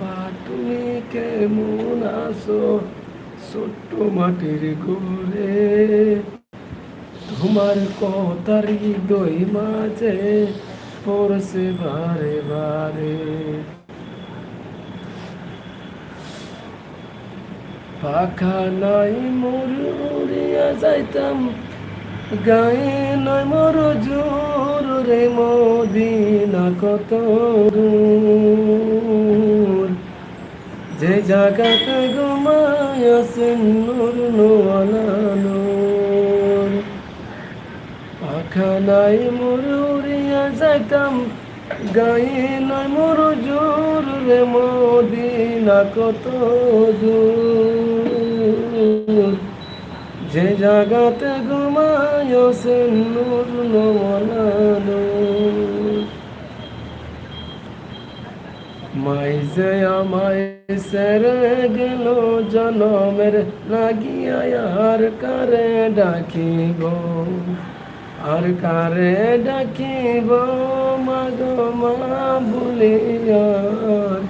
বাবা তুমি কেমন আছো ছোট্ট মাটির ঘুরে। তোমার কথার হৃদয় মাঝে পড়ছে বারে বারে। পাখা নাই মোর উড়িয়া যাইতাম, গায়ে নয় মোর জোর রে মদিনা কত দূর। যে জায়গাতে ঘুমায়াছেন নূর নোয়ালা নূর। পাখা নাই মোর যাইতাম গায়ে নয় মোর জোর রে মদিনা কত দূর। যে জাগাতে ঘুমায়ছেন নূর নোয়ালা নূর মাই যে আমায় সেরে গেল জনমের লাগিয়া, আর কারে ডাকিব? আর কারে ডাকিব মাগো মা বলিয়ার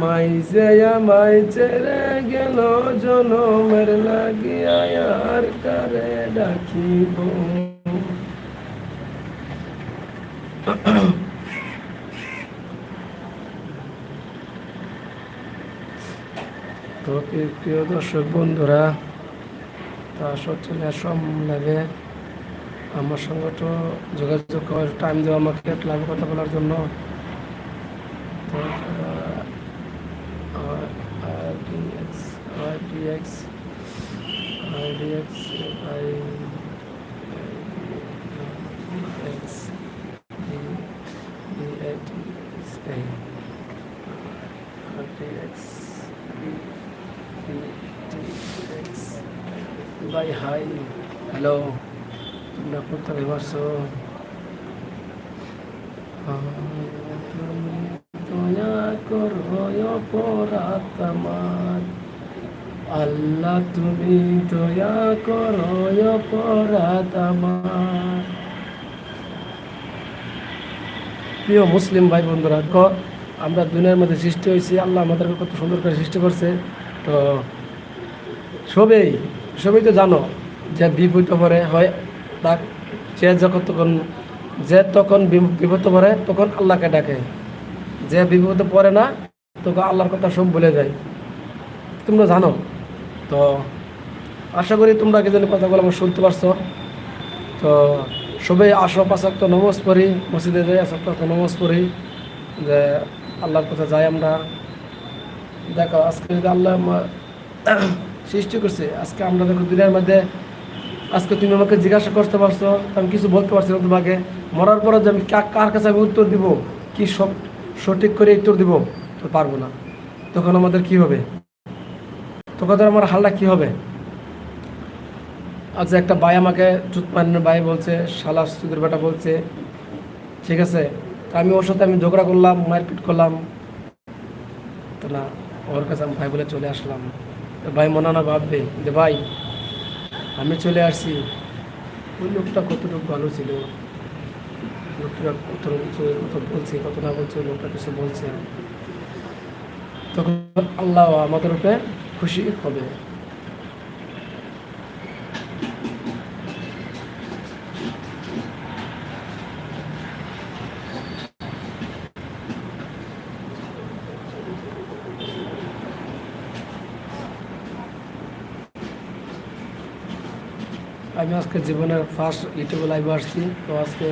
মাই যে আমায় ছেড়ে গেল জনমের লাগিয়া, আর কারে ডাকিব? তো প্রিয়- দর্শক বন্ধুরা তা সব লাগে আমার সঙ্গে তো যোগাযোগ করার টাইম দেওয়া আমাকে লাইভ কথা বলার জন্য তো RDX RDX RDX I X RDX ভাই হাই হ্যালো তোমরা কোথায় তুমি দয়া করো অপরাধ আমার আল্লাহ তুমি দয়া করো অপরাধ আমার প্রিয় মুসলিম ভাই বন্ধুরা আমরা দুনিয়ার মধ্যে সৃষ্টি হয়েছি, আল্লাহ আমাদেরকে কত সুন্দর করে সৃষ্টি করছে। তো, সবেই সবই তো জানো, যে বিপদ পরে হয় তাক, যে যখন তখন, যে তখন বিপদ পড়ে তখন আল্লাহকে ডাকে। যে বিপদে পড়ে না, তখন আল্লাহর কথা সব ভুলে যায়। তোমরা জানো? তো আশা করি তোমরা কি জানি কথাগুলো আমার শুনতে পারছ। তো সবাই আসো পাঁচাক তো নমাজ পড়ি, মসজিদে যাই আসক তো নমাজ পড়ি, যে আল্লাহর কথা যাই আমরা। দেখো, আজকে যদি আল্লাহ সৃষ্টি করছে। আজকে আমরা দেখো দুনিয়ার মধ্যে আজকে তুমি আমাকে জিজ্ঞাসা করতে পারছ আমি কিছু বলতে পারছি না তোমাকে। মরার পরে যে আমি কার কাছে আমি উত্তর দিব? কি সব সঠিক করে উত্তর দিব? তো পারব না। তখন আমাদের কি হবে? তখন আমার হালটা কি হবে? আজ একটা ভাই আমাকে চুতমানের ভাই বলছে, শালা সুদের বেটা বলছে, ঠিক আছে? তা আমি ওর সাথে আমি ঝগড়া করলাম, মারপিট করলাম। তো না, ওর কাছে আমি ভাই বলে চলে আসলাম। তো ভাই মনানা ভাববে যে ভাই, আমি চলে আসছি। ওই লোকটা কতটুকু ভালো ছিল? লোকটা কত কত বলছে, কত না বলছে, লোকটা কিছু বলছে তখন আল্লাহ আমাদের উপরে খুশি হবে। আমি আজকে জীবনের ফার্স্ট ইউটিউবে লাইভে আসছি। তো আজকে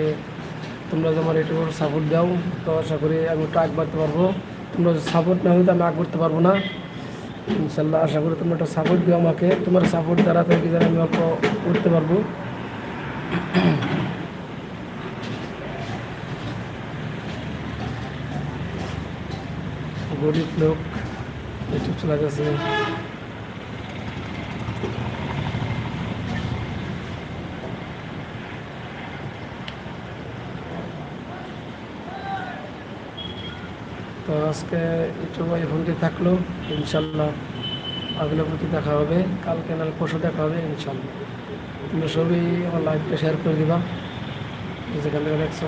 তোমরা যদি আমার ইউটিউবের সাপোর্ট দাও, তো আশা করি আমি একটু আগ বাড়তে পারব। তোমরা সাপোর্ট না হলে তো আমি আগ বাড়তে পারব না। ইনশাল্লাহ, আশা করি তোমরা একটা সাপোর্ট দিও আমাকে। তোমার সাপোর্ট দ্বারা থেকে যেন আমি অল্প করতে পারব। গরিব লোক ইউটিউব চলে গেছে তো আজকে একটু এই ফোনটি থাকল, ইনশাল্লাহ আগলে প্রতি দেখা হবে, কালকে নাল পরশু দেখা হবে, ইনশাল্লাহ। তোমরা সবই আমার লাইভটা শেয়ার করে দিবা, যেখান থেকে দেখছ।